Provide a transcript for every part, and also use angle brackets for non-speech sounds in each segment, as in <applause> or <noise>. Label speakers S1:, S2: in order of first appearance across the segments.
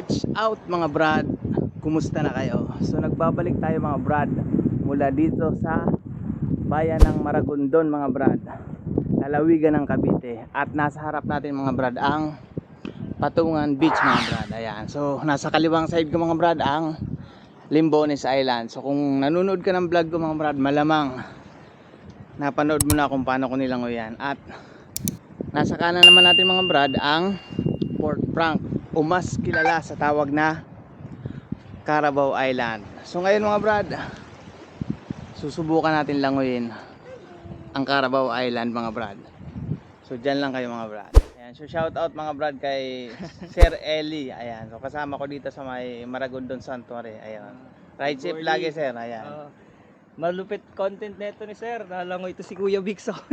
S1: Watch out mga brad. Kumusta na kayo? So nagbabalik tayo mga brad mula dito sa bayan ng Maragondon mga brad. Lalawigan ng Cavite. At nasa harap natin mga brad ang Patungan Beach mga brad. Ayan. So nasa kaliwang side ko mga brad ang Limbones Island. So kung nanonood ka ng vlog ko mga brad, malamang napanood mo na kung paano ko nilangoy yan. At nasa kanan naman natin mga brad ang Port Frank o mas kilala sa tawag na Carabao Island. So ngayon mga brad, susubukan natin langoyin ang Carabao Island mga brad. So dyan lang kayo mga brad. Ayan, so shout out mga brad kay Sir Eli. Ayan, so kasama ko dito sa may Maragondon Sanctuary. Ayan. Ride safe lagi sir. Ayan.
S2: Ah, malupit content nito ni Sir. Nalangoy ito si Kuya Bigso. <laughs>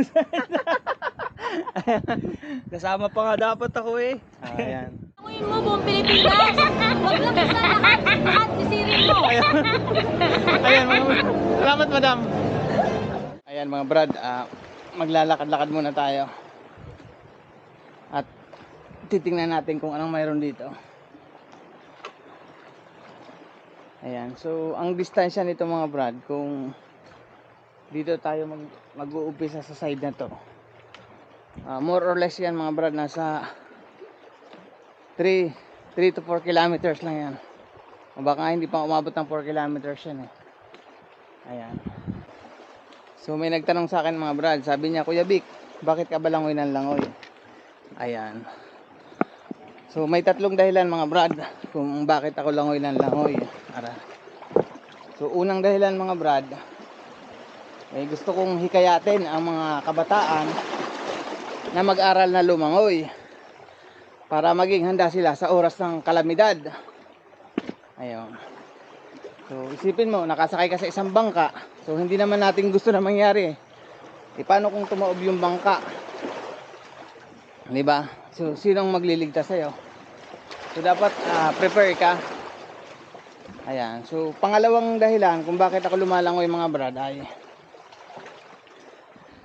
S2: Kasama pa nga dapat ako eh.
S1: Ayan.
S3: Tanguin mo buong Pilipinas. Huwag lang isa lahat, lahat sisirin mo.
S1: Ayan, mga Salamat, madam. Ayan, mga brad, ah, maglalakad-lakad muna tayo. At titingnan natin kung anong mayroon dito. Ayan, so ang distansya nito mga brad, kung dito tayo mag mag-uumpisa sa side na to. ah, more or less yan mga brad, nasa 3 3 to 4 kilometers lang yan. O baka hindi pa umabot ng 4 kilometers yan eh. Ayan. So may nagtanong sa akin mga brad, sabi niya, Kuya Vic, bakit ka ba langoy ng langoy? Ayan. So may tatlong dahilan mga brad kung bakit ako langoy ng langoy. Ara. So unang dahilan mga brad, eh, gusto kong hikayatin ang mga kabataan na mag-aral na lumangoy para maging handa sila sa oras ng kalamidad. Ayun. So, isipin mo, nakasakay ka sa isang bangka. So, hindi naman natin gusto na mangyari. E, paano kung tumaob yung bangka? Di ba? So, sinong magliligtas sa'yo? So, dapat ah, prepare ka. Ayan. So, pangalawang dahilan kung bakit ako lumalangoy mga brad ay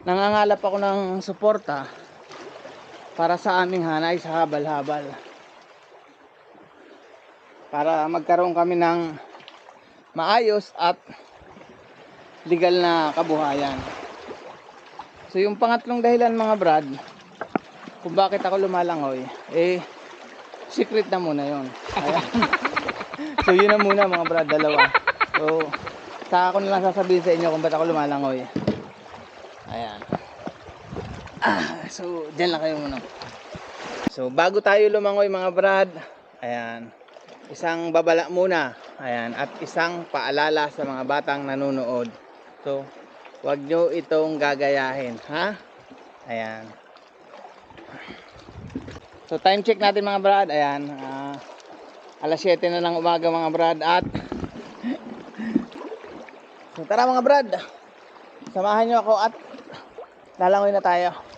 S1: nangangalap ako ng suporta para sa aming hanay sa habal-habal. Para magkaroon kami ng maayos at legal na kabuhayan. So yung pangatlong dahilan mga brad, kung bakit ako lumalangoy, eh secret na muna yon. <laughs> so yun na muna mga brad, dalawa. So saka ko na lang sasabihin sa inyo kung bakit ako lumalangoy. Ayan. Ah, so dyan lang kayo muna. So bago tayo lumangoy mga brad, ayan, isang babala muna. Ayan, at isang paalala sa mga batang nanonood. So, wag nyo itong gagayahin, ha? Ayan. So, time check natin mga brad. Ayan, ah, alas 7 na lang umaga mga brad at <laughs> So, tara mga brad. Samahan nyo ako at lalangoy na tayo.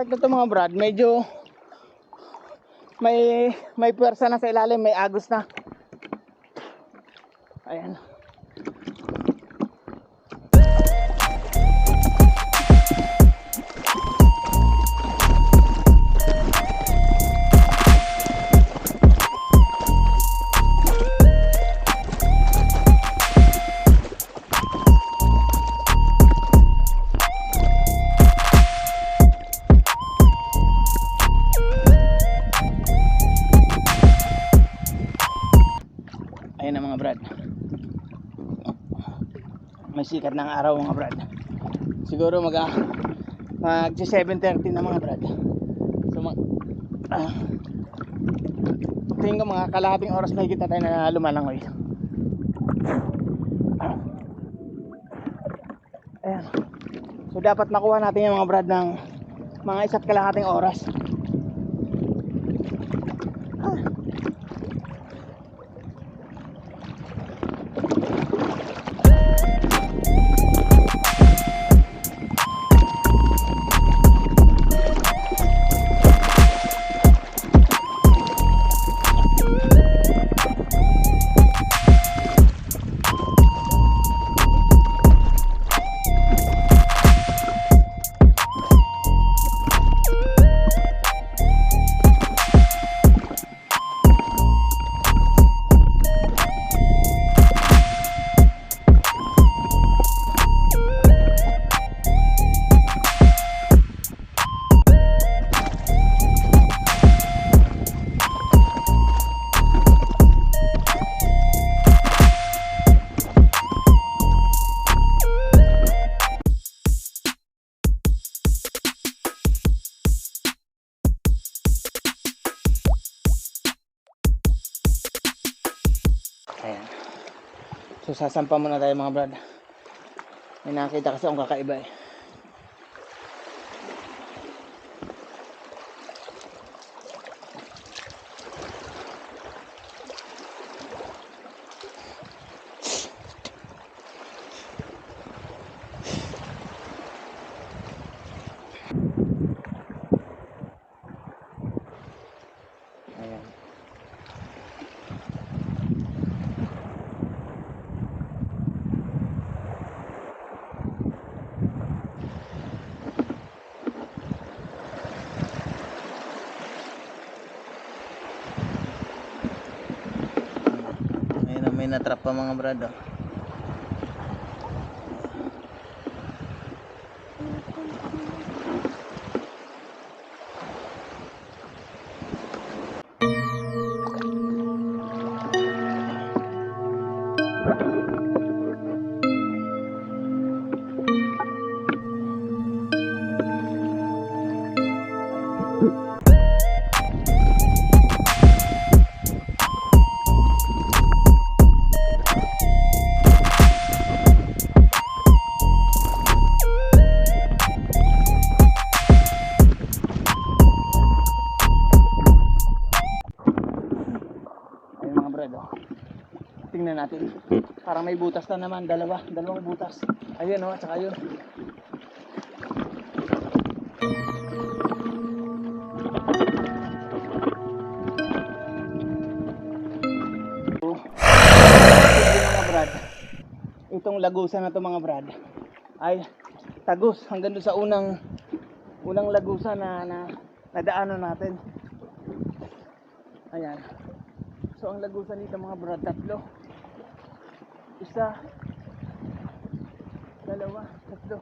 S1: Part na to mga brad, medyo may may puwersa na sa ilalim, may agos na. Ayan. Ng araw mga brad. Siguro mag ah, mag 7.30 na mga brad. So mag ah, tingin ko mga kalahating oras mahigit na tayo na lumalangoy. Ayan. So dapat makuha natin yung mga brad ng mga isa't kalahating oras. Sasampa muna tayo mga brad. May nakita kasi akong kakaiba eh. May natrap pa mga brad oh. Tingnan natin. Parang may butas na naman, dalawa, dalawang butas. Ayun oh, at saka yun. Itong lagusan na to mga brad ay tagos hanggang doon sa unang unang lagusan na, na nadaanan natin. Ayan. So ang lagusan dito mga brad, tatlo. Isa, dalawa, tatlo.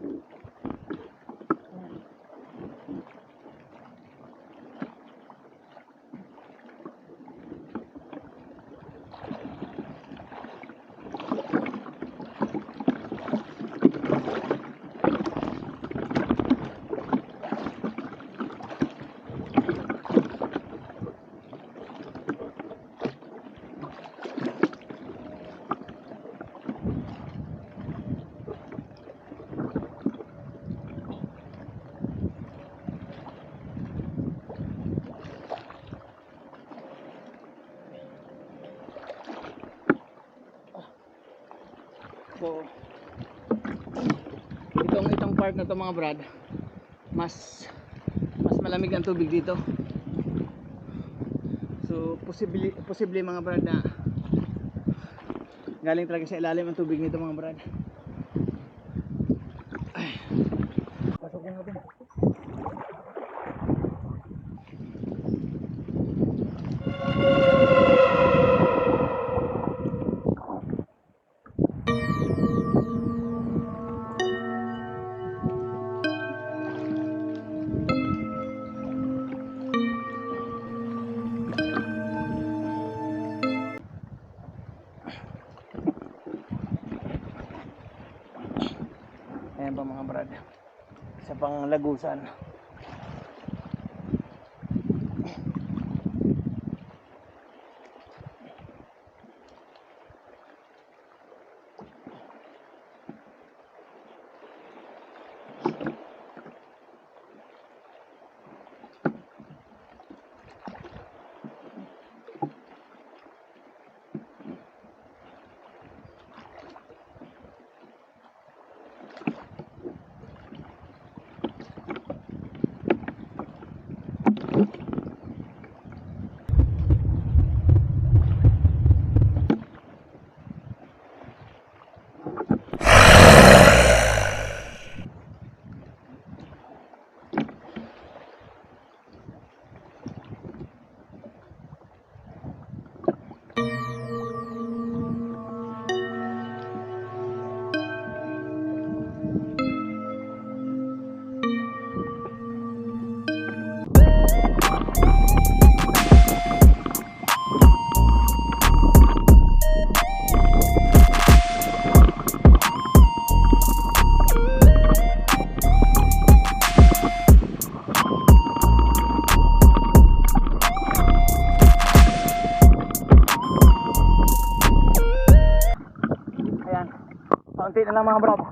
S1: So, itong itong part na to mga brad, mas mas malamig ang tubig dito. So, posible posible mga brad na galing talaga sa ilalim ang tubig nito mga brad. concern. Lagusan. Konti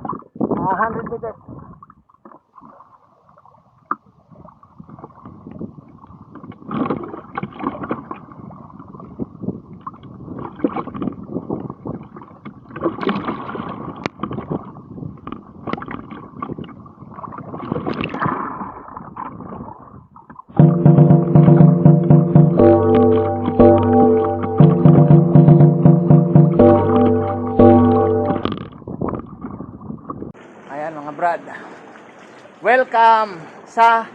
S1: Welcome sa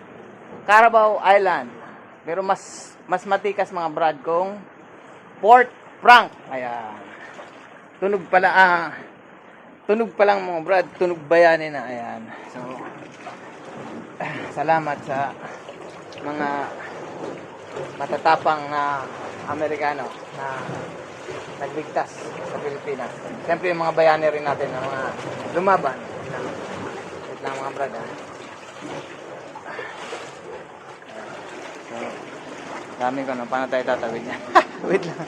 S1: Carabao Island. Pero mas mas matikas mga brad kung Port Frank. Ayan. Tunog pala ah. Tunog pa lang mga brad, tunog bayani na. Ayan. So salamat sa mga matatapang na Amerikano na nagligtas sa Pilipinas. Siyempre yung mga bayani rin natin na mga lumaban. Wait lang mga brad ah. So, dami ko na. Paano tayo tatawid yan? <laughs> Wait lang.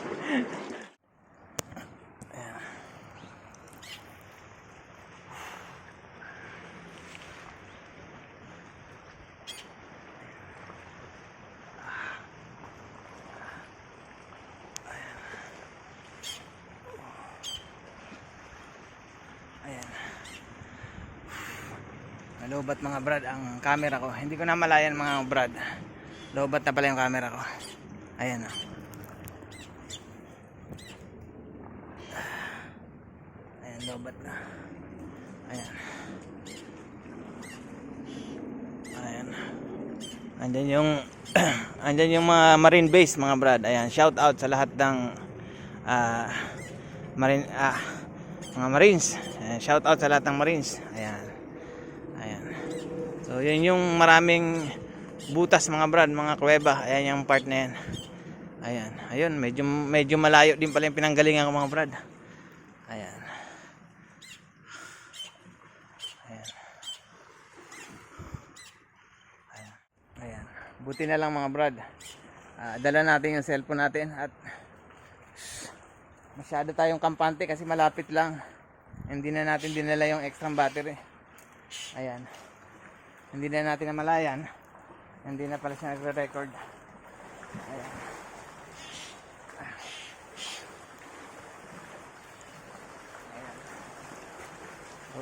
S1: Mga brad ang camera ko. Hindi ko na malayan mga brad. Lobat na pala yung camera ko. Ayan oh. Ayan, lobat na. Ayan. Ayan. Andyan yung <clears throat> andyan yung mga marine base mga brad. Ayan, shout out sa lahat ng ah marine ah mga marines. Ayan, shout out sa lahat ng marines. Ayan. So, yun yung maraming butas mga brad, mga kuweba. Ayan yung part na yan. Ayan. Ayun, medyo medyo malayo din pala yung pinanggalingan ko mga brad. Ayan. Ayan. Ayan. Buti na lang mga brad. Ah, dala natin yung cellphone natin at masyado tayong kampante kasi malapit lang. Hindi na natin dinala yung extra battery. Ayan. Hindi na natin namalayan. Hindi na pala siya nagre-record. Ayan. Ayan. So,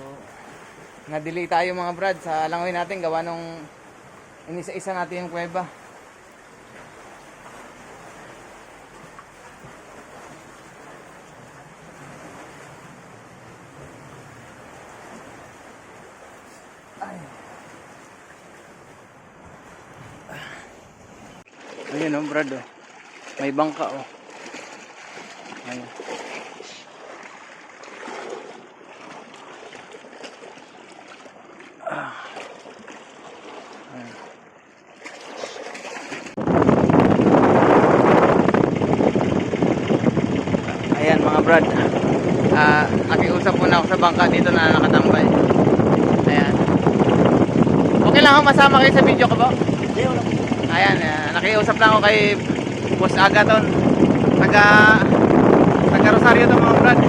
S1: na-delay tayo mga brad sa langoy natin gawa nung inisa-isa natin yung kuweba. Ayun oh, brad oh. May bangka oh. Ayun. Ah. Ayan mga brad. Ah, nakiusap muna ako sa bangka dito na nakatambay. Ayan. Okay lang ako masama kayo sa video ko ba? Ayan, uh, nakiusap lang ako kay Boss Agaton. Taga taga Rosario to mga brad.